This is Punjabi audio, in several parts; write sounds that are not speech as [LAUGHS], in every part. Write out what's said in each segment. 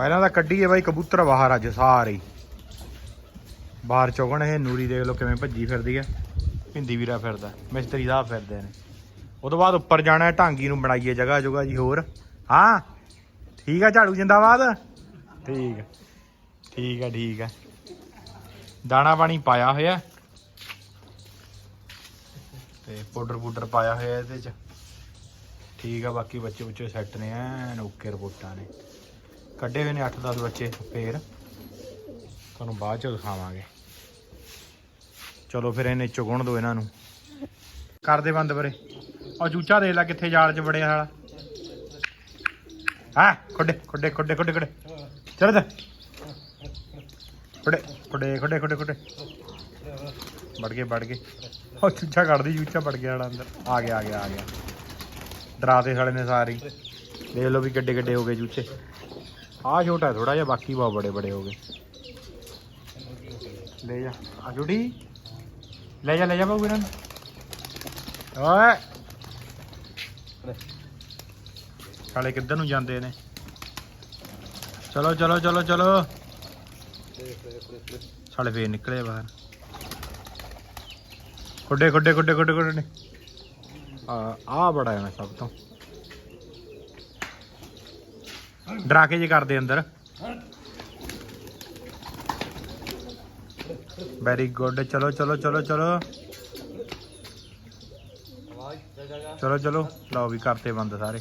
ਪਹਿਲਾਂ ਤਾਂ ਕੱਢੀਏ ਬਾਈ ਕਬੂਤਰ ਬਾਹਰ ਅੱਜ ਸਾਰੇ ਬਾਹਰ ਚੁਗਣ ਇਹ ਨੂਰੀ ਦੇਖ ਲਓ ਕਿਵੇਂ ਭੱਜੀ ਫਿਰਦੀ ਹੈ ਭਿੰਦੀ ਵੀਰਾ ਫਿਰਦਾ ਮਿਸਤਰੀ ਸਾਹਿਬ ਫਿਰਦੇ ਨੇ। ਉਹ ਤੋਂ ਬਾਅਦ ਉੱਪਰ ਜਾਣਾ ਹੈ, ਢਾਂਗੀ ਨੂੰ ਬਣਾਈਏ ਜਗ੍ਹਾ ਜੁਗਾ ਜੀ ਹੋਰ। ਹਾਂ? ਠੀਕ ਆ ਝਾੜੂ ਜਿੰਦਾਬਾਦ? ਠੀਕ ਆ। ਠੀਕ ਆ ਠੀਕ ਆ। ਦਾਣਾ ਪਾਣੀ ਪਾਇਆ ਹੋਇਆ। ਤੇ ਪਾਊਡਰ ਪੂਡਰ ਪਾਇਆ ਹੋਇਆ ਇਹਦੇ ਚ। ਠੀਕ ਆ ਬਾਕੀ ਬੱਚੇ ਬੱਚੇ ਸੈੱਟ ਨੇ ਐਨ ਓਕੇ ਰਿਪੋਰਟਾਂ ਨੇ। ਕੱਢੇ ਹੋਏ ਨੇ 8-10 ਬੱਚੇ ਫੇਰ। ਤੁਹਾਨੂੰ ਬਾਅਦ ਚ ਦਿਖਾਵਾਂਗੇ। ਚਲੋ ਫਿਰ ਇਹਨੇ ਚੁਗਣ ਦੋ ਇਹਨਾਂ ਨੂੰ। ਕਰਦੇ ਬੰਦ ਪਰੇ। ਉਹ ਚੂਚਾ ਦੇਖ ਲੈ ਕਿੱਥੇ ਜਾਲ ਚ ਵੜਿਆ ਸਾਲਾ। ਹਾਂ, ਖੁੱਡੇ ਖੁੱਡੇ ਖੁੱਡੇ ਖੁੱਡੇ ਖੁੱਡੇ। ਚੱਲ ਤੇ ਖੁੱਡੇ ਖੁੱਡੇ ਖੁੱਡੇ ਖੁੱਡੇ ਖੁੱਡੇ। ਵੜ ਗਏ ਵੜ ਗਏ। ਉਹ ਚੂਚਾ ਕੱਢਦੀ ਚੂਚਾ ਵੜ ਗਿਆ ਸਾਲਾ ਅੰਦਰ। ਆ ਗਿਆ ਆ ਗਿਆ ਆ ਗਿਆ। ਡਰਾਤੇ ਸਾਲੇ ਨੇ ਸਾਰੀ ਦੇਖ ਲਓ ਵੀ ਗੱਡੇ ਗੱਡੇ ਹੋ ਗਏ ਚੂਚੇ ਆ ਛੋਟਾ ਥੋੜਾ ਜਿਹਾ, ਬਾਕੀ ਬਹੁਤ ਬੜੇ ਬੜੇ ਹੋ ਗਏ। ਲੈ ਜਾ, ਆ ਜੁੜੀ ਲੈ ਜਾ ਲੈ ਜਾ ਬਾਬੂ ਇਹਨਾਂ ਨੂੰ। ਓਏ। ਸਾਲੇ ਕਿੱਧਰ ਨੂੰ ਜਾਂਦੇ ਨੇ? ਚਲੋ ਚਲੋ ਚਲੋ ਚਲੋ। ਸਾਲੇ ਫੇਰ ਨਿਕਲੇ ਬਾਹਰ। ਖੁੱਡੇ ਖੁੱਡੇ ਖੁੱਡੇ ਖੁੱਡੇ ਖੁੱਡੇ। ਆ ਆ ਬੜਾ ਹੈ ਸਭ ਤੋਂ। ਡਰਾ ਕੇ ਜੇ ਕਰਦੇ ਅੰਦਰ। ਵੈਰੀ ਗੁੱਡ ਚਲੋ ਚਲੋ ਚਲੋ ਚਲੋ। ਚਲੋ ਚਲੋ। ਲਓ ਵੀ ਕਰਤੇ ਬੰਦ ਸਾਰੇ।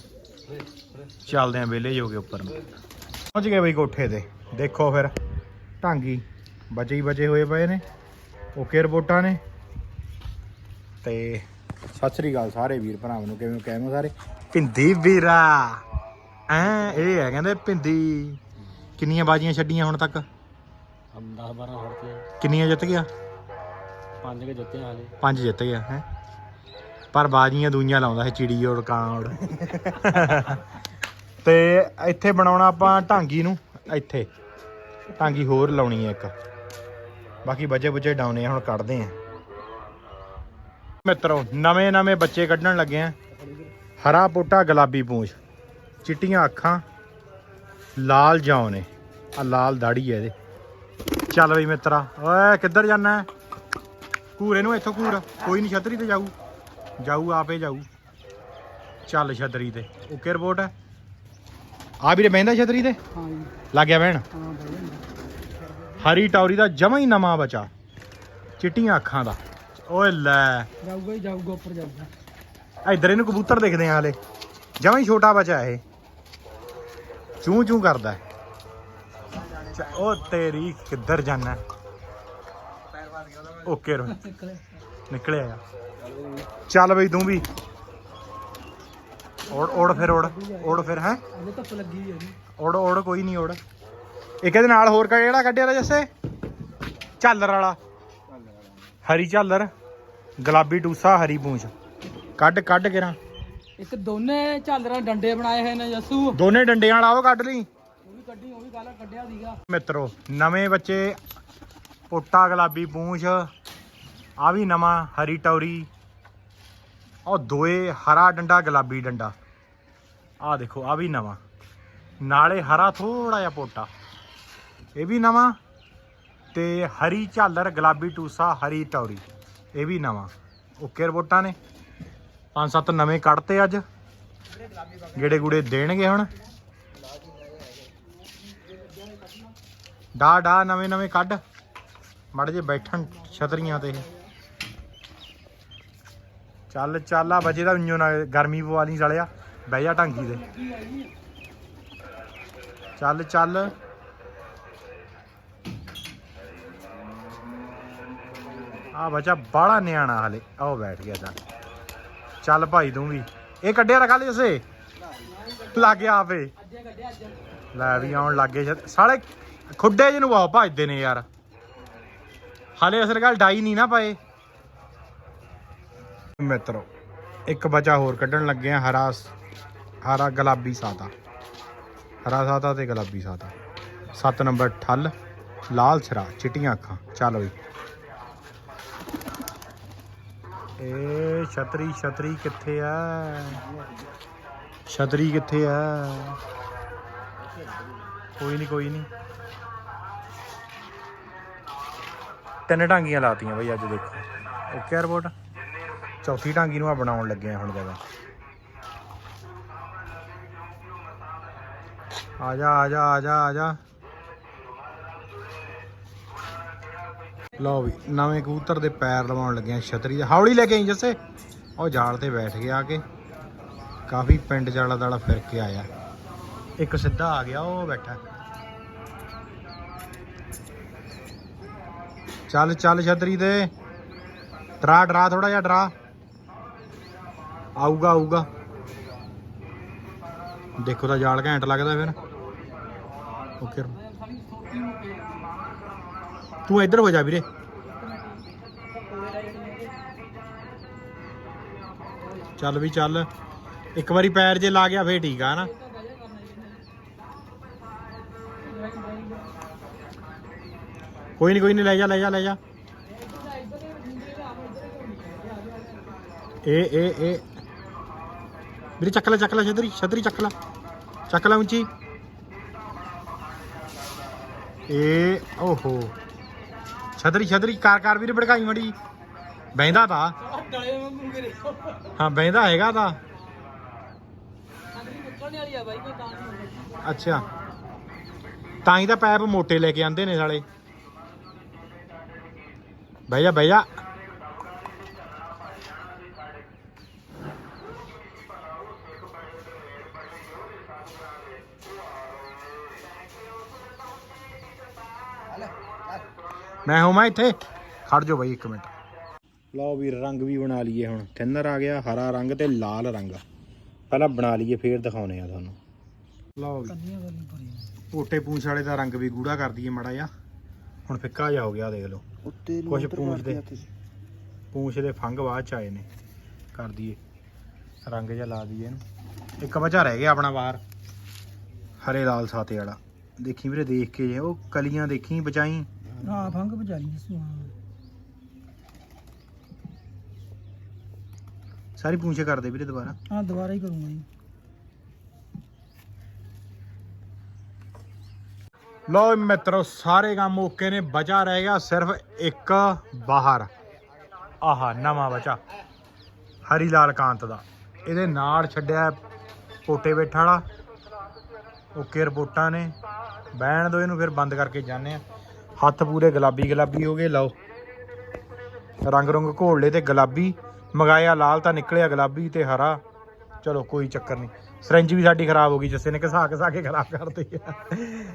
ਚੱਲਦੇ ਆਂ ਵਿਲੇ ਜੋਗੇ ਉੱਪਰ ਨੂੰ। ਪਹੁੰਚ ਗਏ ਬਈ ਕੋਠੇ ਤੇ। ਦੇਖੋ ਫਿਰ, ਢਾਂਗੀ ਬਚੇ ਹੀ ਬਚੇ ਹੋਏ ਪਏ ਨੇ। ਓਕੇ ਰਿਪੋਰਟਾਂ ਨੇ। ਤੇ ਸਤਿ ਸ੍ਰੀ ਅਕਾਲ ਸਾਰੇ ਵੀਰ ਭਰਾਵਾਂ ਨੂੰ। ਕਿਵੇਂ ਕਹਿਮੋ ਸਾਰੇ? ਭਿੰਦੀ ਵੀਰਾ। ਐ ਇਹ ਹੈ ਕਹਿੰਦੇ ਭਿੰਦੀ ਕਿੰਨੀਆਂ ਬਾਜੀਆਂ ਛੱਡੀਆਂ ਹੁਣ ਤੱਕ? ਹਮ 10 12 ਹੜਤੇ ਕਿੰਨੀਆਂ ਜਿੱਤ ਗਿਆ? ਪੰਜ ਕੇ ਜਿੱਤੇ ਹਾਲੇ ਪੰਜ ਜਿੱਤ ਗਿਆ ਹੈ? ਪਰ ਬਾਜੀਆਂ ਦੂਈਆਂ ਲਾਉਂਦਾ ਹੈ ਚਿੜੀ ਔਰ ਕਾਂ ਔਰ [LAUGHS] ਤੇ ਇੱਥੇ ਬਣਾਉਣਾ ਆਪਾਂ ਢਾਂਗੀ ਨੂੰ ਇੱਥੇ। ਢਾਂਗੀ ਹੋਰ ਲਾਉਣੀ ਹੈ ਇੱਕ। ਬਾਕੀ ਬੱਚੇ ਬੁੱਚੇ ਡਾਉਨੇ ਆ ਹੁਣ ਕੱਢਦੇ ਆ। ਮਿੱਤਰੋ ਨਵੇਂ ਨਵੇਂ ਬੱਚੇ ਕੱਢਣ ਲੱਗੇ ਆ। ਹਰਾ ਪੋਟਾ ਗੁਲਾਬੀ ਪੂੰਛ। ਚਿੱਟੀਆਂ ਅੱਖਾਂ ਲਾਲ ਜੌਂ ਨੇ। ਆ ਲਾਲ ਦਾੜੀ ਹੈ ਇਹਦੇ। ਚੱਲ ਬਈ ਮਿੱਤਰਾ ਓਏ ਕਿੱਧਰ ਜਾਣਾ ਘੂਰ ਇਹਨੂੰ ਇੱਥੋਂ ਘੂਰ। ਕੋਈ ਨਹੀਂ ਛਤਰੀ ਤੇ ਜਾਊ। ਜਾਊ ਆਪੇ ਜਾਊ। ਚੱਲ ਛਤਰੀ ਤੇ। ਓਕੇ ਰਿਪੋਰਟ ਹੈ? ਆ ਵੀਰੇ ਬਹਿੰਦਾ ਛਤਰੀ ਤੇ? ਹਾਂ ਜੀ। ਲੱਗ ਗਿਆ ਬਹਿਣ। ਹਾਂ ਹਰੀ ਟੌਰੀ ਦਾ ਜਮਾ ਹੀ ਨਵਾਂ ਬਚਾ। ਚਿੱਟੀਆਂ ਅੱਖਾਂ ਦਾ। ਓਏ ਲੈ। ਜਾਊਗਾ ਹੀ ਜਾਊਗਾ ਉੱਪਰ ਜਾਊਗਾ। ਇੱਧਰ ਇਹਨੂੰ ਕਬੂਤਰ ਦਿਖਦੇ ਆ ਹਲੇ। ਜਮਾ ਹੀ ਛੋਟਾ ਬਚਾ ਇਹ। ਚੂੰ ਚੂੰ ਕਰਦਾ ਹੈ। ਚ- ਉਹ ਤੇਰੀ ਕਿੱਧਰ ਜਾਣਾ ਓਕੇ ਰੋ। ਨਿਕਲਿਆ ਆ। ਚੱਲ ਬਈ ਤੂੰ ਵੀ। ਓੜ ਓੜ ਫਿਰ ਓੜ। ਓੜ ਫਿਰ ਹੈ? ਅਜੇ ਧੁੱਪ ਲੱਗੀ ਹੈ ਜੀ। ਓੜ ਓੜ ਕੋਈ ਨਹੀਂ ਓੜ। ਇੱਕ ਇਹਦੇ ਨਾਲ ਹੋਰ ਕਾ ਕਿਹੜਾ ਕੱਢਿਆ ਜੱਸੇ? ਝਾਲਰ ਵਾਲਾ। ਹਰੀ ਝਾਲਰ। ਗੁਲਾਬੀ ਟੂਸਾ ਹਰੀ ਪੂੰਛ। ਕੱਢ ਕੱਢ ਕਿਰਾਂ। ਇੱਕ ਦੋਨੇ ਝਾਲਰਾਂ ਡੰਡੇ ਬਣਾਏ ਹੋਏ ਨੇ ਜੱਸੂ। ਦੋਨੇ ਡੰਡਿਆਂ ਵਾਲਾ ਉਹ ਕੱਢ ਲਈ? ਉਹ ਵੀ ਕੱਢੀ ਉਹ ਵੀ ਗਾਲਾ ਕੱਢਿਆ ਸੀਗਾ। ਮਿੱਤਰੋ ਨਵੇਂ ਬੱਚੇ ਪੋਟਾ ਗੁਲਾਬੀ ਪੂੰਛ ਆ ਵੀ ਨਵਾਂ ਹਰੀ ਟੌਰੀ। ਉਹ ਦੋਏ ਹਰਾ ਡੰਡਾ ਗੁਲਾਬੀ ਡੰਡਾ। ਆ ਦੇਖੋ ਆ ਵੀ ਨਵਾਂ। ਨਾਲੇ ਹਰਾ ਥੋੜਾ ਜਿਹਾ ਪੋਟਾ। ਇਹ ਵੀ ਨਵਾਂ ਤੇ ਹਰੀ ਝਾਲਰ ਗੁਲਾਬੀ ਟੂਸਾ ਹਰੀ ਟੌਰੀ। ਇਹ ਵੀ ਨਵਾਂ। ਓਕੇ ਰਿਪੋਰਟਾਂ ਨੇ? ਪੰਜ ਸੱਤ ਨਵੇਂ ਕੱਢਤੇ ਅੱਜ। ਗੇੜੇ ਗੂੜੇ ਦੇਣਗੇ ਹੁਣ। ਡਾ ਡਾ, ਨਵੇਂ ਨਵੇਂ ਕੱਢ। ਮੜ ਜੇ ਬੈਠਣ ਛਤਰੀਆਂ ਤੇ ਚੱਲ ਚੱਲ ਆ ਬਜੇ ਦਾ ਇੰਜੋ ਨਾ ਗਰਮੀ ਪਵਾ ਲਈ ਸਾਲਿਆ। ਬਹਿ ਜਾ ਢਾਂਗੀ ਦੇ ਚੱਲ ਚੱਲ। ਆ ਬੱਚਾ ਬਾਹਲਾ ਨਿਆਣਾ ਹਲੇ। ਆਓ ਬੈਠ ਗਿਆ ਚੱਲ। ਚੱਲ ਭਾਈ ਤੂੰ ਵੀ। ਇਹ ਕੱਢਿਆ ਰਖਾ ਲਈ ਇਸੇ ਲੱਗ ਗਿਆ ਆਪੇ। ਲੈ ਵੀ ਆਉਣ ਲੱਗੇ ਸਾਲੇ ਖੁੱਡੇ ਜਿਹਨੂੰ ਬਹੁਤ ਭਜਦੇ ਨੇ ਯਾਰ। ਹਾਲੇ ਅਸਰ ਗੱਲ ਡਾਈ ਨਹੀਂ ਨਾ ਪਏ। ਮਿੱਤਰੋ, ਇੱਕ ਬਚਾ ਹੋਰ ਕੱਢਣ ਲੱਗੇ ਆ ਹਰਾ ਹਰਾ ਗੁਲਾਬੀ ਸਾਦਾ। ਹਰਾ ਸਾਦਾ ਤੇ ਗੁਲਾਬੀ ਸਾਦਾ। 7 ਨੰਬਰ ਠੱਲ, ਲਾਲ ਛਰਾ ਚਿੱਟੀਆਂ ਅੱਖਾਂ। ਚੱਲ ਬਈ ਏ ਛਤਰੀ ਛਤਰੀ ਕਿੱਥੇ ਆ? ਛਤਰੀ ਕਿੱਥੇ ਆ? ਕੋਈ ਨਹੀਂ ਕੋਈ ਨਹੀਂ ਤਿੰਨ ਟਾਂਗੀਆਂ ਲਾਤੀਆਂ ਬਈ ਅੱਜ ਦੇਖੋ। ਓਕੇ 에어ਪੋਰਟ ਚੌਥੀ ਟਾਂਗੀ ਨੂੰ ਆ ਬਣਾਉਣ ਲੱਗੇ ਆ ਹੁਣ ਜਗ੍ਹਾ ਆ ਜਾ ਆ ਜਾ ਆ ਜਾ ਆ ਜਾ। ਲਓ ਵੀ, ਨਵੇਂ ਕਬੂਤਰ ਦੇ ਪੈਰ ਲਵਾਉਣ ਲੱਗਿਆ ਆ ਛਤਰੀ ਦੇ। ਹੌਲੀ ਲੈ ਕੇ ਆਈ ਜੱਸੇ। ਉਹ ਜਾਲ ਤੇ ਬੈਠ ਗਿਆ ਆ ਕੇ। ਕਾਫੀ ਪਿੰਡ ਜਾਲਾ ਦਾਲਾ ਫਿਰ ਕੇ ਆਇਆ। ਇੱਕ ਸਿੱਧਾ ਆ ਗਿਆ, ਉਹ ਬੈਠਾ। ਚੱਲ ਚੱਲ ਛਤਰੀ ਤੇ ਡਰਾ ਡਰਾ ਥੋੜਾ ਜਿਹਾ, ਡਰਾ। ਆਊਗਾ ਆਊਗਾ। ਦੇਖੋ ਤਾਂ ਜਾਲ ਘੈਂਟ ਲੱਗਦਾ ਫਿਰ। ਓਕੇ। ਤੂੰ ਇੱਧਰ ਹੋ ਜਾ ਵੀਰੇ। ਚੱਲ ਵੀ ਚੱਲ। ਇੱਕ ਵਾਰੀ ਪੈਰ ਜੇ ਲਾ ਗਿਆ, ਫੇਰ ਠੀਕ ਆ ਨਾ ਕੋਈ ਨਹੀਂ ਕੋਈ ਨਹੀਂ ਲੈ ਜਾ ਲੈ ਜਾ ਲੈ ਜਾ। ਇਹ ਇਹ ਇਹ ਵੀਰੇ ਚੱਕ ਲੈ ਚੱਕ ਲੈ, ਛਤਰੀ ਛਤਰੀ ਚੱਕ ਲੈ। ਚੱਕ ਲੈ ਉੱਚੀ। ਇਹ ਓਹੋ। ਛਤਰੀ ਛਤਰੀ ਕਾਰ ਕਾਰ ਵੀਰੇ ਭੜਕਾਈ ਮੜੀ। ਬੈਂਦਾ ਤਾਂ। ਡਲੇ ਵਾਂਗੂ ਕਰੇ ਹਾਂ ਬੈਂਦਾ ਹੈਗਾ ਤਾਂ। ਛਤਰੀ ਨਿਕਲਣ ਵਾਲੀ ਆ ਬਾਈ ਕੋਈ ਤਾਂ ਨਹੀਂ ਅੱਛਾ। ਤਾਂ ਹੀ ਤਾਂ ਪੈਪ ਮੋਟੇ ਲੈ ਕੇ ਆਂਦੇ ਨੇ ਸਾਲੇ। ਬਹਿ ਜਾ ਬਹਿ ਜਾ। ਮੈਂ ਹਾਂ ਮੈਂ ਇੱਥੇ। ਖੜ ਜਾ ਬਾਈ ਇੱਕ ਮਿੰਟ। ਲਓ ਵੀ ਰੰਗ ਵੀ ਬਣਾ ਲਈਏ ਹੁਣ। ਥਿਨਰ ਆ ਗਿਆ ਹਰਾ ਰੰਗ ਤੇ ਲਾਲ ਰੰਗ। ਪਹਿਲਾਂ ਬਣਾ ਲਈਏ ਫੇਰ ਦਿਖਾਉਨੇ ਆ ਤੁਹਾਨੂੰ। ਲਓ ਵੀ। ਪੋਟੇ ਪੂੰਛ ਵਾਲੇ ਦਾ ਰੰਗ ਵੀ ਗੂੜਾ ਕਰ ਦਈਏ ਮੜਾ ਜਾ ਹੁਣ ਫਿੱਕਾ ਜਿਹਾ ਹੋ ਗਿਆ ਦੇਖ ਲਓ। ਕੁਛ ਪੂੰਛ ਦੇ ਪੂੰਛ ਦੇ ਫੰਗ ਬਾਅਦ ਚ ਆਏ ਨੇ। ਕਰ ਦਈਏ। ਰੰਗ ਜਿਹਾ ਲਾ ਦਈਏ ਇਹਨੂੰ। ਇੱਕ ਬਚਾ ਰਹਿ ਗਿਆ ਆਪਣਾ ਬਾਹਰ। ਹਰੇ ਲਾਲ ਸਾਤੇ ਵਾਲਾ। ਦੇਖੀ ਵੀਰੇ ਦੇਖ ਕੇ ਜੇ ਉਹ ਕਲੀਆਂ ਦੇਖੀ ਬਚਾਈ। ਹਾਂ ਫੰਗ ਬਚਾਲੀ ਜਸੂ ਸਾਰੀ ਪੂੰਛੇ ਕਰ ਦੇ ਵੀਰੇ ਦੁਬਾਰਾ। ਹਾਂ ਦੁਬਾਰਾ ਹੀ ਕਰੂੰਗਾ ਜੀ। ਲੋ ਮਿੱਤਰੋ ਸਾਰੇ ਕੰਮ ਓਕੇ ਨੇ ਬਚਾ ਰਹਿ ਗਿਆ ਸਿਰਫ ਇੱਕ ਬਾਹਰ। ਆਹਾ ਨਵਾਂ ਬਚਾ। ਹਰੀ ਲਾਲ ਕਾਂਤ ਦਾ। ਇਹਦੇ ਨਾਲ ਛੱਡਿਆ ਪੋਟੇ ਬੈਠਾ ਵਾਲਾ। ਓਕੇ ਰਿਪੋਰਟਾਂ ਨੇ। ਬਹਿਣ ਦੋ ਇਹਨੂੰ ਫਿਰ ਬੰਦ ਕਰਕੇ ਜਾਂਦੇ ਆ। ਹੱਥ ਪੂਰੇ ਗੁਲਾਬੀ ਗੁਲਾਬੀ ਹੋ ਗਏ, ਲਓ। ਰੰਗ ਰੰਗ ਘੋਲ ਲਏ ਤੇ ਗੁਲਾਬੀ, ਮਗਾਇਆ ਲਾਲ ਤਾਂ ਨਿਕਲਿਆ ਗੁਲਾਬੀ ਤੇ ਹਰਾ। ਚਲੋ, ਕੋਈ ਚੱਕਰ ਨਹੀਂ। ਸਰੰਜ ਵੀ ਸਾਡੀ ਖਰਾਬ ਹੋ ਗਈ, ਜੱਸੇ ਨੇ ਘਸਾ ਘਸਾ ਕੇ ਖਰਾਬ ਕਰਤੀ ਆ।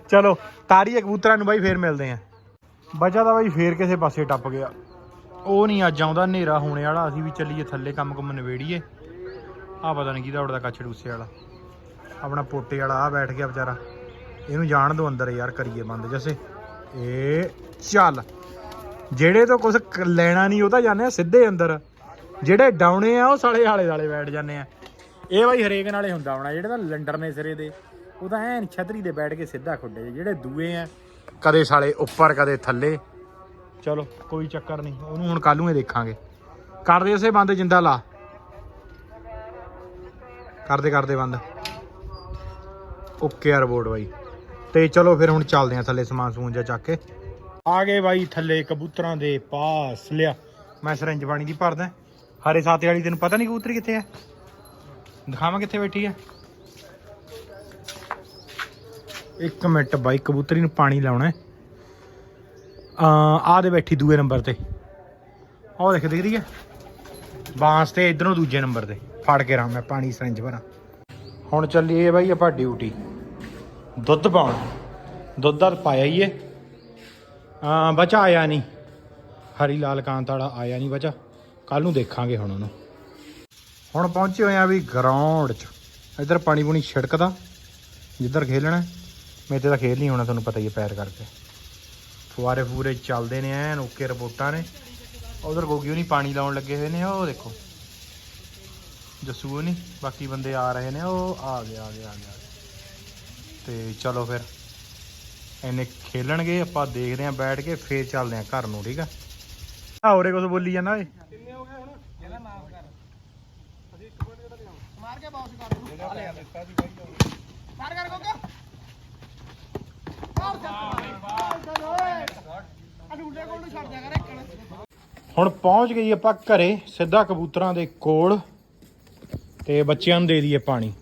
ਚਲੋ ਤਾਰੀਏ ਕਬੂਤਰਾਂ ਨੂੰ ਬਾਈ, ਫੇਰ ਮਿਲਦੇ ਆ। ਬਚਾ ਤਾਂ ਬਾਈ, ਫੇਰ ਕਿਸੇ ਪਾਸੇ ਟੱਪ ਗਿਆ। ਉਹ ਨਹੀਂ ਅੱਜ ਆਉਂਦਾ, ਹਨੇਰਾ ਹੋਣੇ ਵਾਲਾ, ਅਸੀਂ ਵੀ ਚੱਲੀਏ ਥੱਲੇ ਕੰਮ ਕੰਮ ਨਵੇੜੀਏ ਆ ਪਤਾ ਨਹੀਂ ਕਿਹਦਾ ਉੜਦਾ ਕੱਛ ਡੂਸੇ ਵਾਲਾ। ਆਪਣਾ ਪੋਟੇ ਵਾਲਾ ਆ ਬੈਠ ਗਿਆ ਵਿਚਾਰਾ। ਇਹਨੂੰ ਜਾਣ ਦੋ ਅੰਦਰ ਯਾਰ, ਕਰੀਏ ਬੰਦ, ਜੱਸੇ। ਏ, ਚੱਲ। ਜਿਹੜੇ ਤੋਂ ਕੁਝ ਲੈਣਾ ਨਹੀਂ, ਉਹ ਤਾਂ ਜਾਂਦੇ ਆ ਸਿੱਧੇ ਅੰਦਰ। ਜਿਹੜੇ ਡਾਉਣੇ ਆ, ਉਹ ਸਾਲੇ ਹਾਲੇ ਵਾਲੇ ਬੈਠ ਜਾਂਦੇ ਆ। ਇਹ ਬਾਈ ਹਰੇਕ ਨਾਲੇ ਹੁੰਦਾ ਹੋਣਾ, ਜਿਹੜੇ ਤਾਂ ਲੰਡਰ ਨੇ ਸਿਰੇ ਦੇ, ਉਹ ਤਾਂ ਐਨ ਛਤਰੀ ਦੇ ਬੈਠ ਕੇ ਸਿੱਧਾ ਖੁੱਡੇ ਜਿਹੜੇ ਦੂਏ ਆ, ਕਦੇ ਸਾਲੇ ਉੱਪਰ, ਕਦੇ ਥੱਲੇ। ਚਲੋ, ਕੋਈ ਚੱਕਰ ਨਹੀਂ, ਉਹਨੂੰ ਹੁਣ ਕੱਲ ਨੂੰ ਹੀ ਦੇਖਾਂਗੇ। ਕਰਦੇ ਉਸੇ ਬੰਦ, ਜਿੰਦਾ ਲਾ। ਕਰਦੇ ਕਰਦੇ ਬੰਦ। ਓਕੇ ਆ ਰਿਪੋਰਟ ਬਾਈ। ਤੇ ਚਲੋ ਫਿਰ ਹੁਣ ਚੱਲਦੇ ਆ ਥੱਲੇ ਸਮਾਨ ਸਮੂਨ ਜਿਹਾ ਚੱਕ ਕੇ। ਆ ਗਏ ਬਾਈ ਥੱਲੇ ਕਬੂਤਰਾਂ ਦੇ ਪਾਸ, ਲਿਆ। ਮੈਂ ਸਰੰਜ ਪਾਣੀ ਦੀ ਭਰਦਾ। ਹਰੇ ਸਾਤੇ ਵਾਲੀ ਤੈਨੂੰ ਪਤਾ ਨਹੀਂ ਕਬੂਤਰੀ ਕਿੱਥੇ ਆ? ਦਿਖਾਵਾਂ ਕਿੱਥੇ ਬੈਠੀ ਆ? ਇੱਕ ਮਿੰਟ ਬਾਈ, ਕਬੂਤਰੀ ਨੂੰ ਪਾਣੀ ਲਾਉਣਾ ਹੈ। ਆ ਆ ਦੇ ਬੈਠੀ ਦੂਏ ਨੰਬਰ ਤੇ। ਉਹ ਦੇਖ ਦਿਖਦੀ ਹੈ? ਬਾਂਸ ਤੇ ਇਧਰੋਂ ਦੂਜੇ ਨੰਬਰ ਤੇ। ਫੜ ਕੇ ਰਾਂ ਮੈਂ ਪਾਣੀ ਸਰੰਜ ਭਰਾਂ। ਹੁਣ ਚੱਲੀਏ ਬਾਈ ਆਪਾਂ ਡਿਊਟੀ ਦੁੱਧ ਪਾਉਣ। ਦੁੱਧ ਦਾ ਪਾਇਆ ਹੀ ਏ। ਆ ਬਚਾ ਆਇਆ ਨਹੀਂ। ਹਰੀ ਲਾਲ ਕਾਂਤ ਵਾਲਾ ਆਇਆ ਨਹੀਂ ਬਚਾ। ਕੱਲ ਨੂੰ ਦੇਖਾਂਗੇ ਹੁਣ ਉਹਨੂੰ। ਹੁਣ ਪਹੁੰਚੇ ਹੋਏ ਆ ਵੀ ਗਰਾਊਂਡ 'ਚ। ਇੱਧਰ ਪਾਣੀ ਪੂਣੀ ਛਿੜਕਦਾ। ਜਿੱਧਰ ਖੇਲਣਾ। ਹੈ। ਮੇਰੇ ਤੇ ਤਾਂ ਖੇਲ ਨਹੀਂ ਹੋਣਾ, ਤੁਹਾਨੂੰ ਪਤਾ ਹੀ ਹੈ ਪੈਰ ਕਰਕੇ। ਫੁਆਰੇ ਫੂਰੇ ਚੱਲਦੇ ਨੇ ਐਨ, ਓਕੇ ਰਿਪੋਰਟਾਂ ਨੇ। ਉਧਰ ਗੋਗੀ ਨਹੀਂ ਪਾਣੀ ਲਾਉਣ ਲੱਗੇ ਹੋਏ ਨੇ, ਉਹ ਦੇਖੋ। ਜੱਸੂ ਨਹੀਂ ਬਾਕੀ ਬੰਦੇ ਆ ਰਹੇ ਨੇ, ਉਹ ਆ ਗਿਆ ਆ ਗਿਆ ਆ ਗਿਆ ਤੇ ਚਲੋ ਫਿਰ ਇਹਨੇ ਖੇਲਣਗੇ ਆਪਾਂ ਦੇਖਦੇ ਆਂ ਬੈਠ ਕੇ ਫੇਰ ਚੱਲਦੇ ਆਂ ਘਰ ਨੂੰ ਠੀਕ ਆ? ਆ ਹੋਰੇ ਕੁਝ ਬੋਲੀ ਜਾਂਦਾ ਓਏ। ਆ ਲੈ। ਦਿੱਤਾ ਹੁਣ ਪਹੁੰਚ ਗਈ ਆਪਾਂ ਘਰੇ ਸਿੱਧਾ ਕਬੂਤਰਾਂ ਦੇ ਕੋਲ ਤੇ ਬੱਚਿਆਂ ਨੂੰ ਦੇ ਦਈਏ ਪਾਣੀ।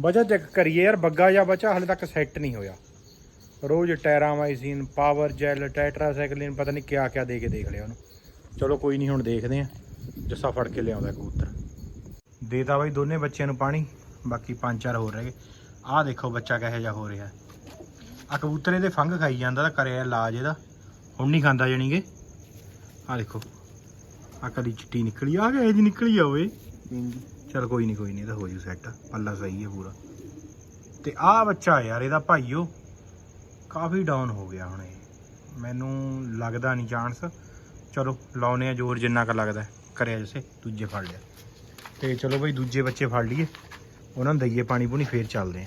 ਵਜਾ ਚੈੱਕ ਕਰੀਏ ਯਾਰ, ਬੱਗਾ ਜਾਂ ਬੱਚਾ, ਹਲੇ ਤੱਕ ਸੈੱਟ ਨਹੀਂ ਹੋਇਆ। ਰੋਜ਼ ਟੈਰਾਮਾਈਸਿਨ ਪਾਵਰ ਜੈਲ, ਟੈਟਰਾਸਾਈਕਲਿਨ, ਪਤਾ ਨਹੀਂ ਕਿਆ ਕਿਆ ਦੇ ਕੇ ਦੇਖ ਲਿਆ ਉਹਨੂੰ। ਚਲੋ ਕੋਈ ਨਹੀਂ, ਹੁਣ ਦੇਖਦੇ ਆਂ ਜੱਸਾ ਫੜ ਕੇ ਲਿਆਉਂਦਾ ਕਬੂਤਰ। ਦੇਤਾ ਬਾਈ ਦੋਨੇ ਬੱਚਿਆਂ ਨੂੰ ਪਾਣੀ, ਬਾਕੀ ਪੰਜ ਚਾਰ ਹੋਰ ਰਹਿ ਗਏ। ਆਹ ਦੇਖੋ ਬੱਚਾ ਕਿਹੋ ਜਿਹਾ ਹੋ ਰਿਹਾ। ਆ ਕਬੂਤਰ ਇਹਦੇ ਫੰਗ ਖਾਈ ਜਾਂਦਾ ਤਾਂ ਕਰਿਆ ਇਲਾਜ ਇਹਦਾ। ਹੁਣ ਨਹੀਂ ਖਾਂਦਾ ਜਾਣੀਗੇ। ਆ ਦੇਖੋ। ਆ ਕਦੀ ਚਿੱਟੀ ਨਿਕਲੀ ਆ ਗਏ ਜੀ ਨਿਕਲੀ ਆ ਓਏ। ਚਲ ਕੋਈ ਨਹੀਂ ਕੋਈ ਨਹੀਂ ਇਹਦਾ ਹੋ ਜੂ ਸੈੱਟ ਪੱਲਾ ਸਹੀ ਹੈ ਪੂਰਾ। ਤੇ ਆਹ ਬੱਚਾ ਯਾਰ, ਇਹਦਾ ਭਾਈਓ, ਕਾਫੀ ਡਾਊਨ ਹੋ ਗਿਆ ਹੁਣ ਇਹ। ਮੈਨੂੰ ਲੱਗਦਾ ਨਹੀਂ ਚਾਂਸ ਚਲੋ ਲਾਉਨੇ ਆ ਜ਼ੋਰ, ਜਿੰਨਾ ਕੁ ਲੱਗਦਾ। ਕਰਿਆ ਜਸੇ, ਦੂਜੇ ਫੜ ਲਿਆ। ਤੇ ਚਲੋ ਬਈ, ਦੂਜੇ ਬੱਚੇ ਫੜ ਲਈਏ। ਉਹਨਾਂ ਨੂੰ ਦਈਏ ਪਾਣੀ ਪੂਣੀ ਫੇਰ ਚੱਲਦੇ ਆ